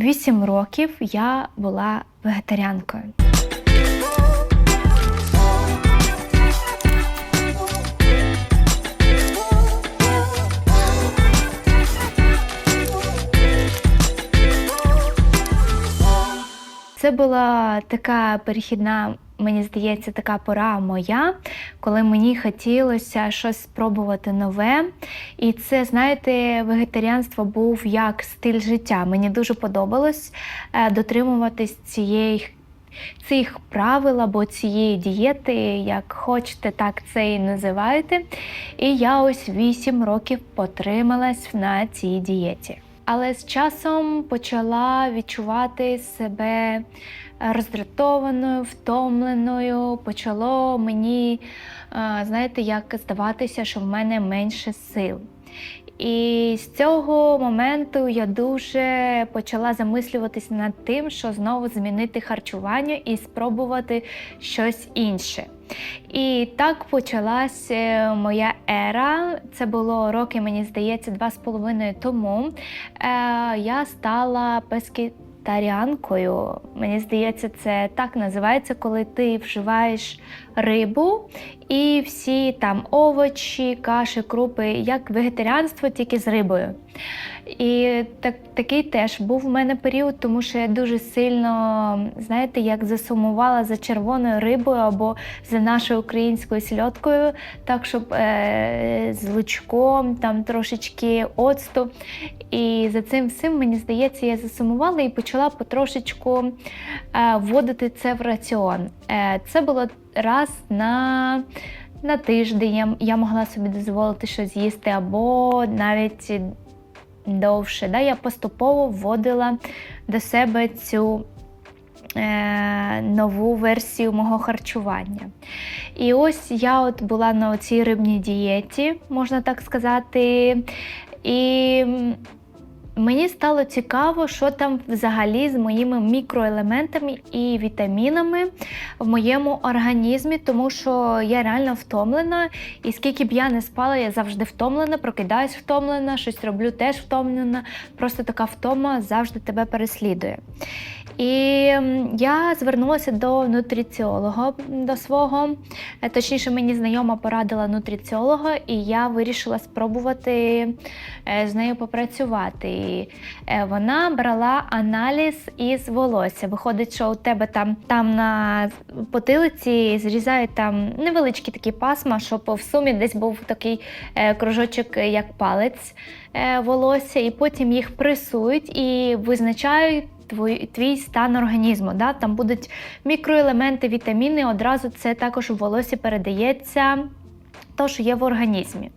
8 років я була вегетаріанкою. Це була така перехідна, мені здається, така пора моя, коли мені хотілося щось спробувати нове. І це, знаєте, вегетаріанство був як стиль життя. Мені дуже подобалось е, дотримуватись цієї. Цих правил або цієї дієти, як хочете, так це і називаєте. І я ось 8 років потрималась на цій дієті. Але з часом почала відчувати себе роздратованою, втомленою. Почало мені, е, знаєте, як здаватися, що в мене менше сил. І з цього моменту я дуже почала замислюватись над тим, що знову змінити харчування і спробувати щось інше. І так почалась е, моя ера. Це було роки, мені здається, два з половиною тому. Е, Я стала пескетаріанкою. Мені здається, це так називається, коли ти вживаєш рибу і всі там овочі, каші, крупи, як вегетаріанство, тільки з рибою. І так, такий теж був в мене період, тому що я дуже сильно, знаєте, як засумувала за червоною рибою або за нашою українською сільоткою, так щоб е, з лучком, там трошечки оцту. І за цим всім, мені здається, я засумувала і почала потрошечку е, вводити це в раціон. Е, це було раз на на тиждень я, я могла собі дозволити щось з'їсти, або навіть довше. Да? Я поступово вводила до себе цю е, нову версію мого харчування. І ось я от була на цій рибній дієті, можна так сказати. І Мені стало цікаво, що там взагалі з моїми мікроелементами і вітамінами в моєму організмі, тому що я реально втомлена, і скільки б я не спала, я завжди втомлена, прокидаюсь втомлена, щось роблю теж втомлена. Просто така втома завжди тебе переслідує. І я звернулася до нутриціолога до свого, е, точніше, мені знайома порадила нутриціолога, і я вирішила спробувати е, з нею попрацювати. І е, Вона брала аналіз із волосся. Виходить, що у тебе там там на потилиці зрізають там невеличкі такі пасма, щоб в сумі десь був такий кружочок, як палець волосся, і потім їх пресують і визначають твій, твій стан організму. Да? Там будуть мікроелементи, вітаміни, одразу це також у волосі передається. То, що є в організмі.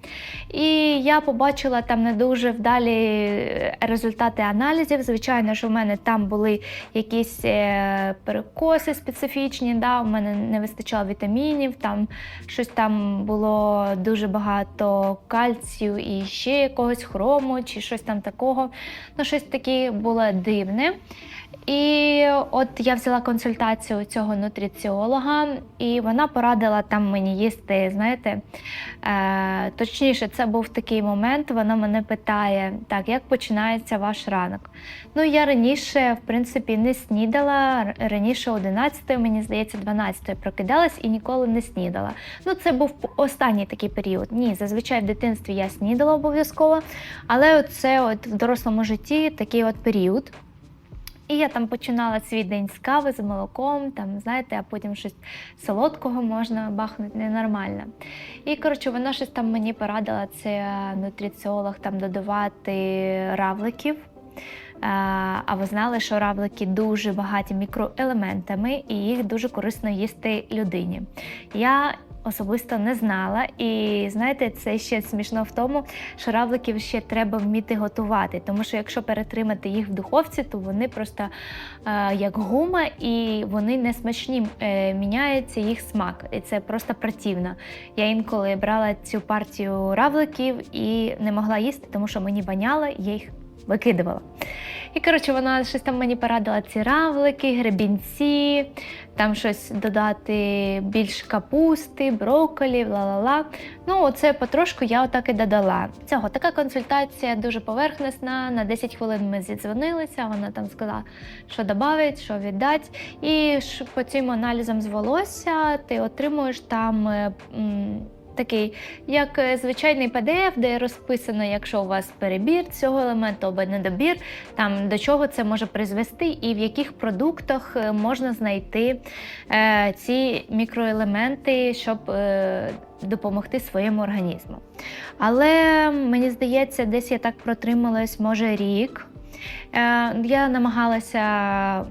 І я побачила там не дуже вдалі результати аналізів. Звичайно, що в мене там були якісь е, перекоси специфічні, да, у мене не вистачало вітамінів, там щось там було дуже багато кальцію і ще якогось хрому, чи щось там такого. Ну, щось таке було дивне. І от я взяла консультацію у цього нутриціолога, і вона порадила там мені їсти, знаєте, е, точніше, це був такий момент, вона мене питає, так, як починається ваш ранок. Ну, я раніше, в принципі, не снідала, раніше 11 мені здається, 12 прокидалась і ніколи не снідала. Ну, це був останній такий період. Ні, зазвичай в дитинстві я снідала обов'язково, але це от в дорослому житті такий от період. І я там починала свій день з кави, з молоком, там, знаєте, а потім щось солодкого можна бахнути ненормально. І коротше, вона щось там мені порадила, це нутриціолог там додавати равликів. А ви знали, що равлики дуже багаті мікроелементами, і їх дуже корисно їсти людині. Я особисто не знала. І знаєте, це ще смішно в тому, що равликів ще треба вміти готувати. Тому що якщо перетримати їх в духовці, то вони просто е, як гума і вони не смачні, е, міняється їх смак. І це просто противно. Я інколи брала цю партію равликів і не могла їсти, тому що мені баняло, я їх викидувала. І коротше, вона щось там мені порадила ці равлики, гребінці, там щось додати більш капусти, брокколі, ла-ла-ла. Ну, оце потрошку я отак і додала. Цього така консультація дуже поверхнесна. На 10 хвилин ми зідзвонилися. Вона там сказала, що додати, що віддати. І по цим аналізам з волосся ти отримуєш там. е, Такий, як е, звичайний PDF, де розписано, якщо у вас перебір цього елементу або недобір, там до чого це може призвести, і в яких продуктах е, можна знайти е, ці мікроелементи, щоб е, допомогти своєму організму. Але мені здається, десь я так протрималась, може, рік. Е, я намагалася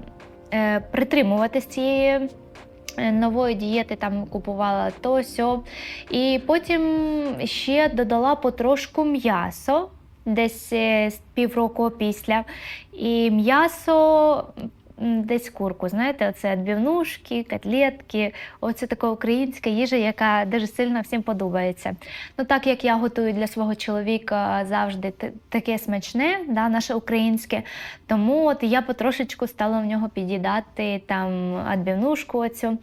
притримуватись цієї. Е, Нової дієти там купувала то сьо. І потім ще додала потрошку м'ясо, десь е, півроку після. І м'ясо десь курку, знаєте, оце відбивнушки, котлетки, оце така українська їжа, яка дуже сильно всім подобається. Ну, так як я готую для свого чоловіка завжди таке смачне, да, наше українське, тому от я потрошечку стала в нього під'їдати там відбивнушку оцю.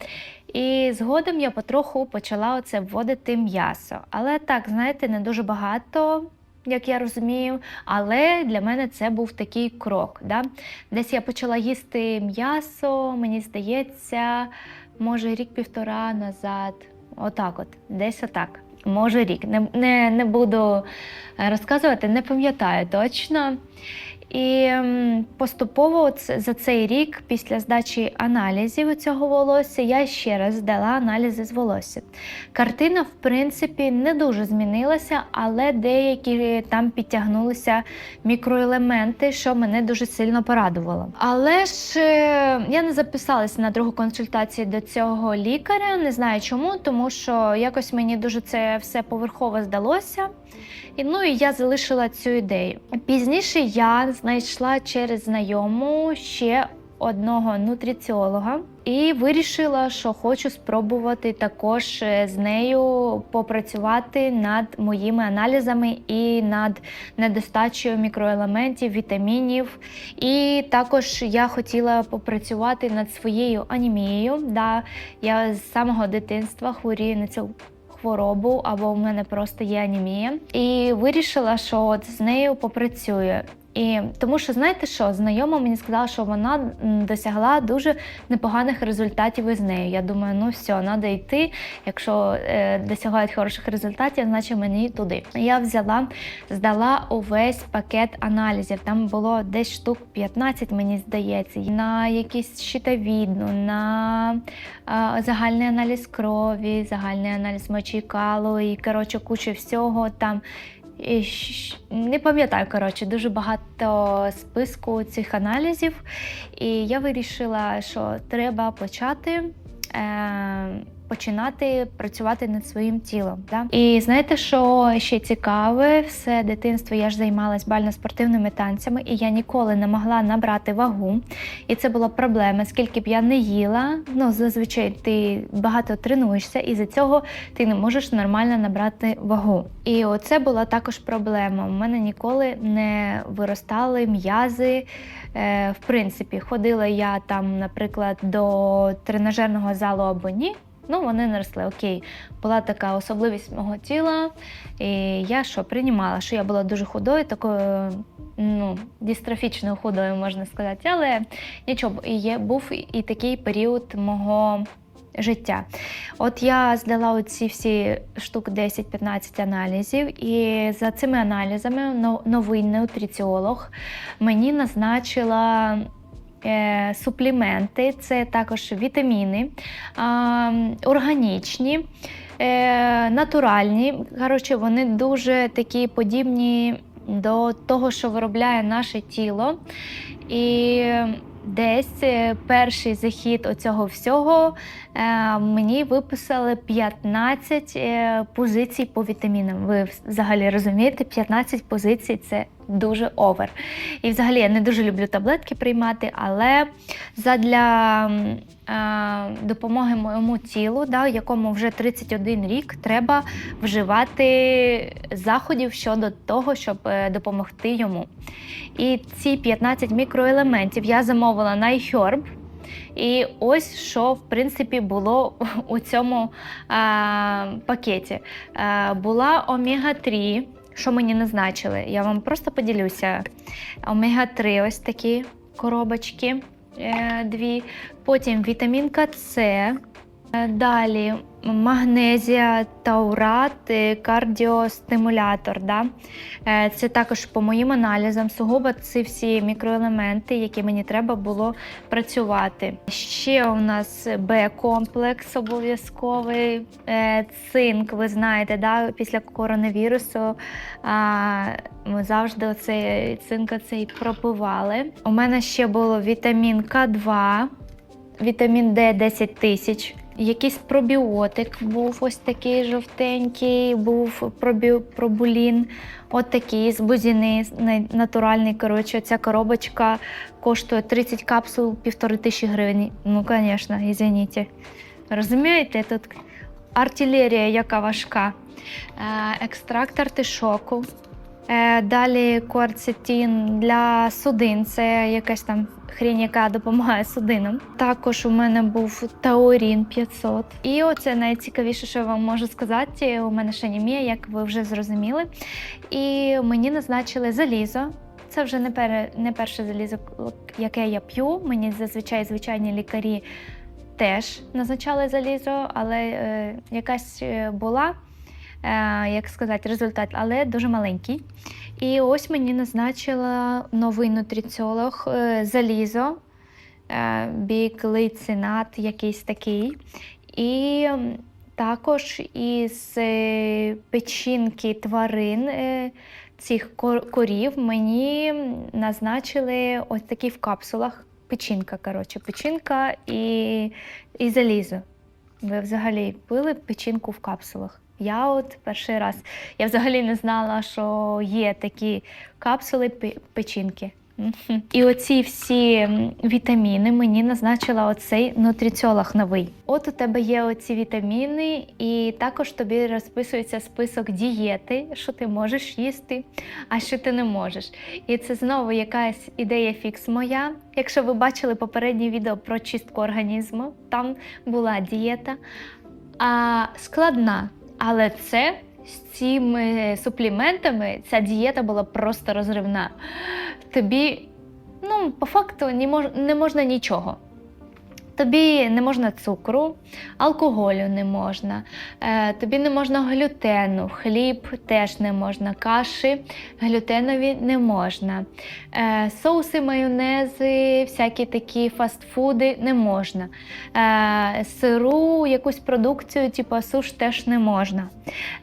І згодом я потроху почала оце вводити м'ясо. Але так, знаєте, не дуже багато, як я розумію. Але для мене це був такий крок. Да? Десь я почала їсти м'ясо, мені здається, може рік-півтора назад. Отак, от, десь отак. Може рік. Не, не, не буду розказувати, не пам'ятаю точно. І поступово за цей рік, після здачі аналізів цього волосся, я ще раз здала аналізи з волосся. Картина, в принципі, не дуже змінилася, але деякі там підтягнулися мікроелементи, що мене дуже сильно порадувало. Але ж е, я не записалася на другу консультацію до цього лікаря, не знаю чому, тому що якось мені дуже це все поверхово здалося. І, ну і я залишила цю ідею. Пізніше я знайшла через знайому ще одного нутриціолога і вирішила, що хочу спробувати також е, з нею попрацювати над моїми аналізами і над недостачею мікроелементів, вітамінів. І також я хотіла попрацювати над своєю анемією. Да, я з самого дитинства хворію на цю хворобу, або у мене просто є анімія, І вирішила, що от з нею попрацюю. І тому що знаєте що, знайома мені сказала, що вона досягла дуже непоганих результатів із нею. Я думаю, ну все, треба йти. Якщо е, досягають хороших результатів, значить мені туди. Я взяла, здала увесь пакет аналізів. Там було десь штук 15, мені здається, на якісь щитовідну, на е, загальний аналіз крові, загальний аналіз мочі калу і коротше куча всього там. Не пам'ятаю, коротше, дуже багато списку цих аналізів. І я вирішила, що треба почати. Е- Починати працювати над своїм тілом. Да? І знаєте, що ще цікаве, все дитинство я ж займалась бально-спортивними танцями, і я ніколи не могла набрати вагу. І це була проблема, скільки б я не їла. Ну, зазвичай ти багато тренуєшся, і за цього ти не можеш нормально набрати вагу. І оце була також проблема. У мене ніколи не виростали м'язи. Е, в принципі, ходила я там, наприклад, до тренажерного залу або ні. Ну, вони не росли. Окей, була така особливість мого тіла, і я що приймала, що я була дуже худою, такою ну, дистрофічною худою, можна сказати. Але нічого, є, був і такий період мого життя. От я здала оці всі штук 10-15 аналізів, і за цими аналізами новий нутриціолог мені назначила. Е, Супліменти, це також вітаміни, органічні, е, натуральні. Коротше, вони дуже такі подібні до того, що виробляє наше тіло. І десь е, перший захід оцього всього мені виписали 15 е, позицій по вітамінам. Ви взагалі розумієте, 15 позицій це дуже овер. І взагалі я не дуже люблю таблетки приймати, але задля е, допомоги моєму тілу, да, якому вже 31 рік, треба вживати заходів щодо того, щоб е, допомогти йому. І ці 15 мікроелементів я замовила на iHerb. І ось що в принципі було у цьому а, пакеті. А, була омега-3, що мені назначили. Я вам просто поділюся. Омега-3, ось такі коробочки е, дві. Потім вітамінка С. Е, Далі магнезія, таурат, е, кардіостимулятор. Да? Е, Це також по моїм аналізам. Сугубо ці всі мікроелементи, які мені треба було працювати. Ще у нас Б-комплекс обов'язковий, е, цинк, ви знаєте, да? після коронавірусу ми завжди оцей цинк цей пропивали. У мене ще було вітамін К2, вітамін Д 10 тисяч. Якийсь пробіотик був ось такий жовтенький, був пробі... пробулін, от такий з бузіни, натуральний. Коротше, ця коробочка коштує 30 капсул, півтори тисячі гривень. Ну, звісно, извините. Розумієте, тут артилерія яка важка. Е, Екстракт артишоку. Е, Далі куарцетин для судин, це якась там хрінь, яка допомагає судинам. Також у мене був таурін 500. І оце найцікавіше, що я вам можу сказати. У мене ще анемія, як ви вже зрозуміли. І мені назначили залізо. Це вже не, пере, не перше залізо, яке я п'ю. Мені зазвичай звичайні лікарі теж назначали залізо, але е, якась е, була, е, як сказати, результат, але дуже маленький. І ось мені назначила новий нутриціолог е, залізо, е, біклицинат якийсь такий. І також із е, печінки тварин е, цих корів мені назначили ось такі в капсулах. Печінка, коротше, печінка і, і залізо. Ви взагалі пили печінку в капсулах? Я от перший раз. Я взагалі не знала, що є такі капсули печінки. І оці всі вітаміни мені назначила оцей нутриціолог новий. От у тебе є оці вітаміни, і також тобі розписується список дієти, що ти можеш їсти, а що ти не можеш. І це знову якась ідея фікс моя. Якщо ви бачили попереднє відео про чистку організму, там була дієта а, складна. Але це з цими супліментами ця дієта була просто розривна. Тобі, ну, по факту, не, мож, не можна нічого. Тобі не можна цукру, алкоголю не можна, е, тобі не можна глютену, хліб теж не можна, каші глютенові не можна, е, соуси, майонези, всякі такі фастфуди не можна. Е, сиру, якусь продукцію, типу суш, теж не можна.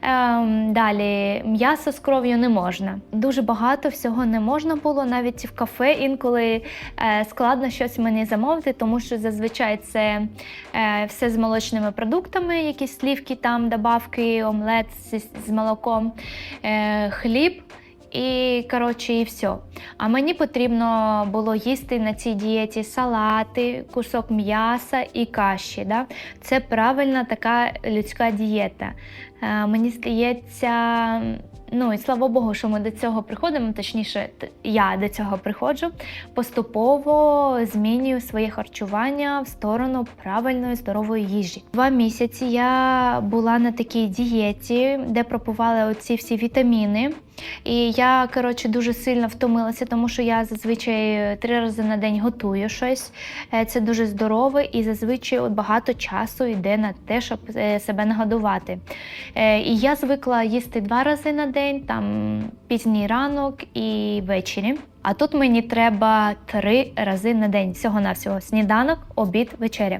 Ем, далі м'ясо з кров'ю не можна. Дуже багато всього не можна було. Навіть в кафе інколи складно щось мені замовити, тому що зазвичай це е, все з молочними продуктами, якісь слівки, там, добавки, омлет з, з молоком, е, хліб. І коротше, і все. А мені потрібно було їсти на цій дієті салати, кусок м'яса і каші. Да? Це правильна така людська дієта. Е, мені здається, ну і слава Богу, що ми до цього приходимо, точніше, я до цього приходжу, поступово змінюю своє харчування в сторону правильної здорової їжі. Два місяці я була на такій дієті, де пропували оці всі вітаміни. І я, коротше, дуже сильно втомилася, тому що я зазвичай три рази на день готую щось. Е, Це дуже здорово і зазвичай багато часу йде на те, щоб е, себе нагодувати. Е, І я звикла їсти два рази на день, там пізній ранок і ввечері. А тут мені треба три рази на день. Всього-навсього сніданок, обід, вечеря.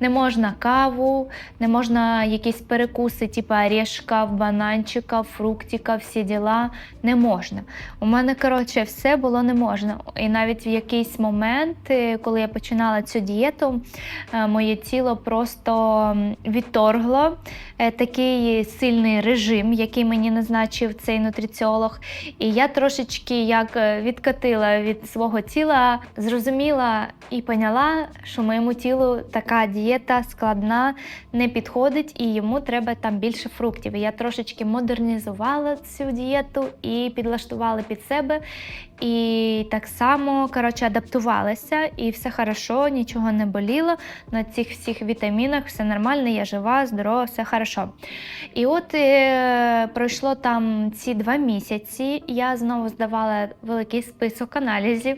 Не можна каву, не можна якісь перекуси, типу орешка, бананчика, фруктика, всі діла. Не можна. У мене, коротше, все було не можна. І навіть в якийсь момент, е, коли я починала цю дієту, е, моє тіло просто відторгло е, такий сильний режим, який мені назначив цей нутриціолог. І я трошечки як е, відкатила від свого тіла, зрозуміла і поняла, що моєму тілу така дієта складна не підходить, і йому треба там більше фруктів. Я трошечки модернізувала цю дієту і підлаштувала під себе. І так само коротше, адаптувалася, і все хорошо, нічого не боліло. На цих всіх вітамінах все нормально, я жива, здорова, все хорошо. І от е, пройшло там ці два місяці. Я знову здавала великий список аналізів.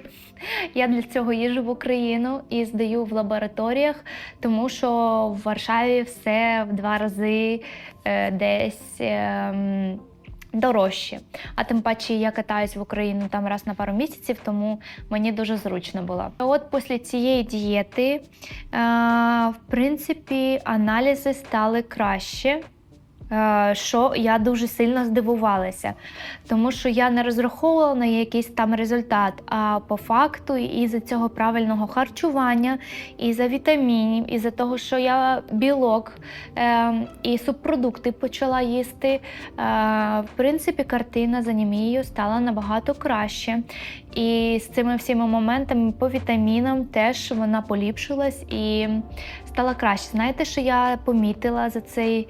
Я для цього їжу в Україну і здаю в лабораторіях, тому що в Варшаві все в два рази е, десь. ем, Дорожче, а тим паче я катаюсь в Україну там раз на пару місяців, тому мені дуже зручно було. От після цієї дієти, е, в принципі, аналізи стали краще. Е, Що я дуже сильно здивувалася, тому що я не розраховувала на якийсь там результат. А по факту, із-за цього правильного харчування, із-за вітамінів, із-за того, що я білок е, і субпродукти почала їсти, е, в принципі, картина з анемією стала набагато краще. І з цими всіма моментами по вітамінам теж вона поліпшилась і стала краще. Знаєте, що я помітила за цей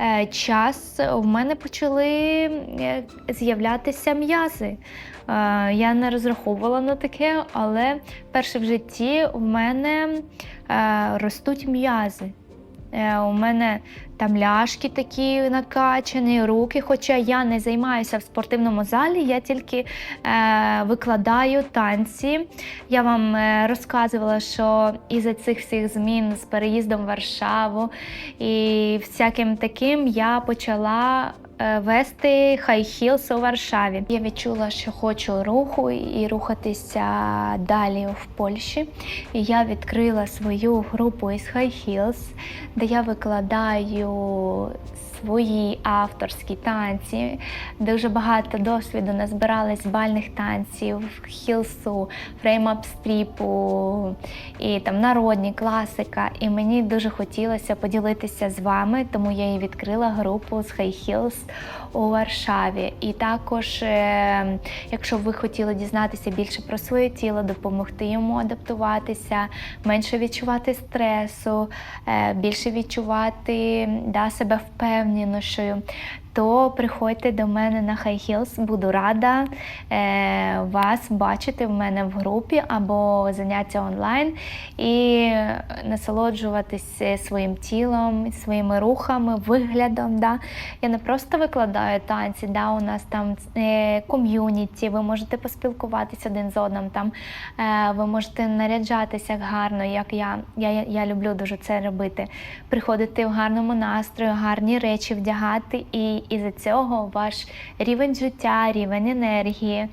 е, час? У мене почали е, з'являтися м'язи. Е, я не розраховувала на таке, але вперше в житті в мене е, ростуть м'язи. Е, У мене там ляшки такі накачані, руки. Хоча я не займаюся в спортивному залі, я тільки е, викладаю танці. Я вам е, розказувала, що із-за цих всіх змін з переїздом в Варшаву і всяким таким я почала. Е, Вести хай хілс у Варшаві. Я відчула, що хочу руху і рухатися далі в Польщі. І я відкрила свою групу із Heels, де я викладаю свої авторські танці. Дуже багато досвіду назбиралась з бальних танців, хілсу, фреймап стріпу і там народні класика. І мені дуже хотілося поділитися з вами, тому я і відкрила групу з High Heels у Варшаві. І також, е, якщо ви хотіли дізнатися більше про своє тіло, допомогти йому адаптуватися, менше відчувати стресу, е, більше відчувати да, себе впевненішою, то приходьте до мене на High Heels. Буду рада е, вас бачити в мене в групі або заняття онлайн і насолоджуватися своїм тілом, своїми рухами, виглядом. Да. Я не просто викладаю танці, да, у нас там е, ком'юніті, ви можете поспілкуватися один з одним. Там, е, ви можете наряджатися гарно, як я. Я, я люблю дуже це робити. Приходити в гарному настрої, гарні речі вдягати, і із-за цього ваш рівень життя, рівень енергії,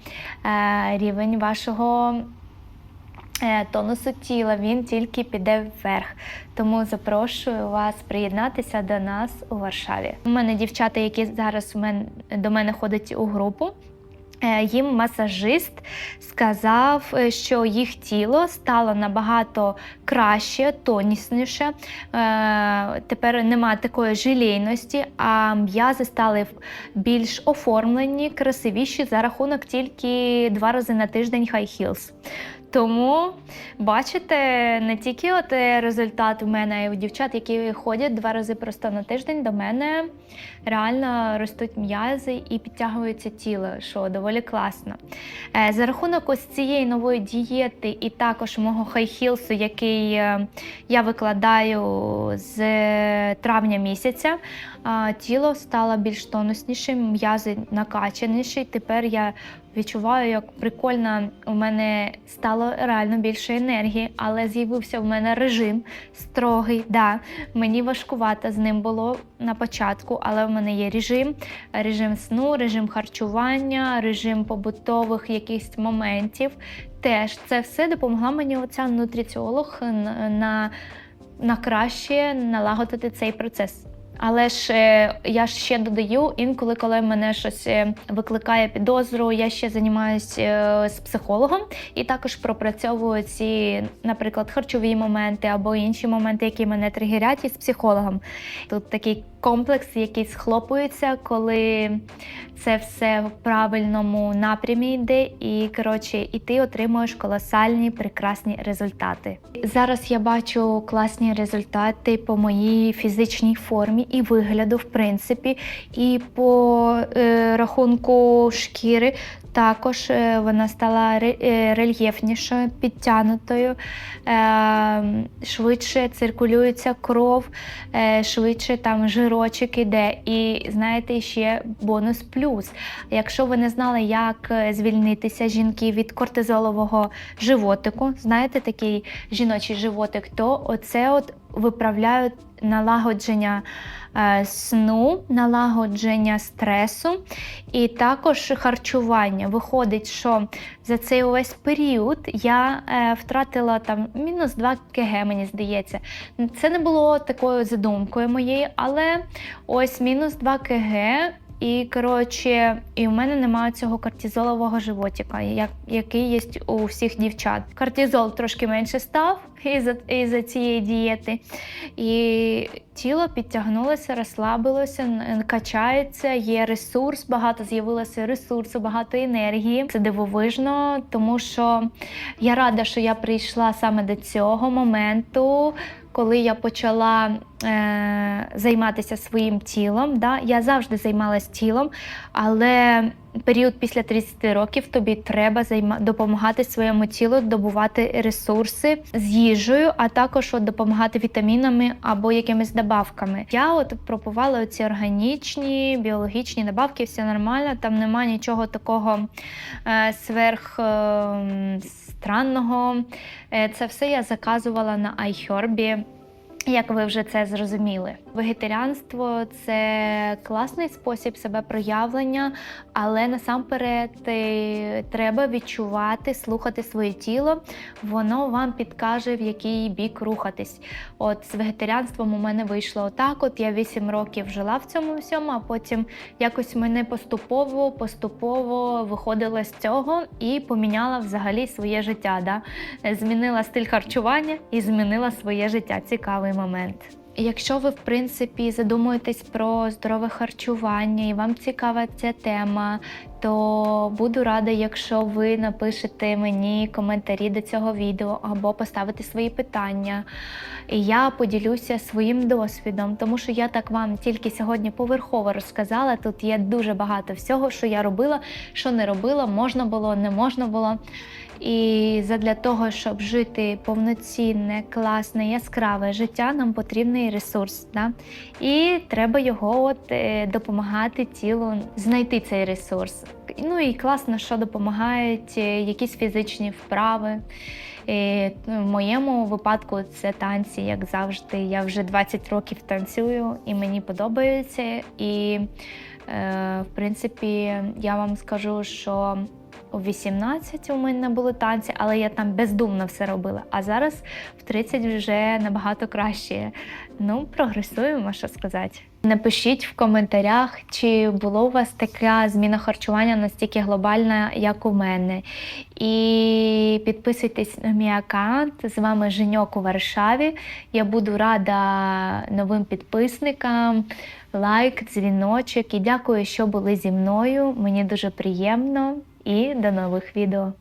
е, рівень вашого. е, Тонусу тіла він тільки піде вверх. Тому запрошую вас приєднатися до нас у Варшаві. У мене дівчата, які зараз у мен, до мене ходять у групу. Е, Їм масажист сказав, е, що їх тіло стало набагато краще, тонісніше. Е, Тепер нема такої жилейності, а м'язи стали більш оформлені, красивіші за рахунок тільки два рази на тиждень heels. Тому бачите, не тільки от е, результат у мене, й у дівчат, які ходять два рази просто на тиждень до мене реально ростуть м'язи і підтягується тіло, що доволі класно. Е, За рахунок ось цієї нової дієти і також мого хайхілсу, який е, я викладаю з травня місяця, тіло стало більш тонуснішим, м'язи накачаніші. Тепер я відчуваю, як прикольно у мене стало реально більше енергії, але з'явився в мене режим строгий. Да, мені важкувато з ним було на початку, але в мене є режим, режим сну, режим харчування, режим побутових якихось моментів. Теж це все допомогла мені оця нутриціолог на, на, краще налагодити цей процес. Але ж е, я ще додаю, інколи, коли мене щось е, викликає підозру, я ще займаюся е, з психологом і також пропрацьовую ці, наприклад, харчові моменти або інші моменти, які мене тригерять, із психологом. Тут такий комплекс, який схлопується, коли це все в правильному напрямі йде, і коротше, і ти отримуєш колосальні прекрасні результати. Зараз я бачу класні результати по моїй фізичній формі і вигляду, в принципі, і по е, рахунку шкіри. Також е, вона стала е, рельєфнішою, підтягнутою, е, швидше циркулюється кров, швидше там жирочок іде. І знаєте, ще бонус плюс. Якщо ви не знали, як звільнитися жінки від кортизолового животику, знаєте, такий жіночий животик, то оце от виправляють налагодження сну, налагодження стресу і також харчування. Виходить, що за цей увесь період я е, втратила там мінус 2 кг, мені здається. Це не було такою задумкою моєю, але ось мінус 2 кг. І коротше, і в мене немає цього кортизолового животика, як, який є у всіх дівчат. Кортизол трошки менше став із-за із цієї дієти. І тіло підтягнулося, розслабилося, качається, є ресурс, багато з'явилося ресурсу, багато енергії. Це дивовижно, тому що я рада, що я прийшла саме до цього моменту. Коли я почала е, займатися своїм тілом, да, я завжди займалася тілом, але період після 30 років тобі треба займа- допомагати своєму тілу добувати ресурси з їжею, а також от, допомагати вітамінами або якимись добавками. Я от пропивала ці органічні, біологічні добавки, все нормально, там нема нічого такого е, сверх. Е, Странного, Е, це все я заказувала на iHerb. Як ви вже це зрозуміли, вегетаріанство це класний спосіб себе проявлення, але насамперед е, треба відчувати, слухати своє тіло. Воно вам підкаже, в який бік рухатись. От з вегетаріанством у мене вийшло отак. От я 8 років жила в цьому всьому, а потім якось мене поступово, поступово виходила з цього і поміняла взагалі своє життя. Да? Змінила стиль харчування і змінила своє життя. Цікавий момент. Якщо ви, в принципі, задумуєтесь про здорове харчування і вам цікава ця тема, то буду рада, якщо ви напишете мені коментарі до цього відео або поставите свої питання. І я поділюся своїм досвідом, тому що я так вам тільки сьогодні поверхово розказала. Тут є дуже багато всього, що я робила, що не робила, можна було, не можна було. І задля того, щоб жити повноцінне, класне, яскраве життя, нам потрібний ресурс. Да? І треба його от, е, допомагати тілу знайти цей ресурс. Ну і класно, що допомагають е, якісь фізичні вправи. І в моєму випадку це танці, як завжди. Я вже 20 років танцюю і мені подобається. І, е, в принципі, я вам скажу, що у 18 у мене були танці, але я там бездумно все робила. А зараз в 30 вже набагато краще. Ну, прогресуємо, що сказати. Напишіть в коментарях, чи було у вас така зміна харчування настільки глобальна, як у мене. І підписуйтесь на мій аккаунт. З вами Женьок у Варшаві. Я буду рада новим підписникам. Лайк, дзвіночок і дякую, що були зі мною. Мені дуже приємно і до нових відео.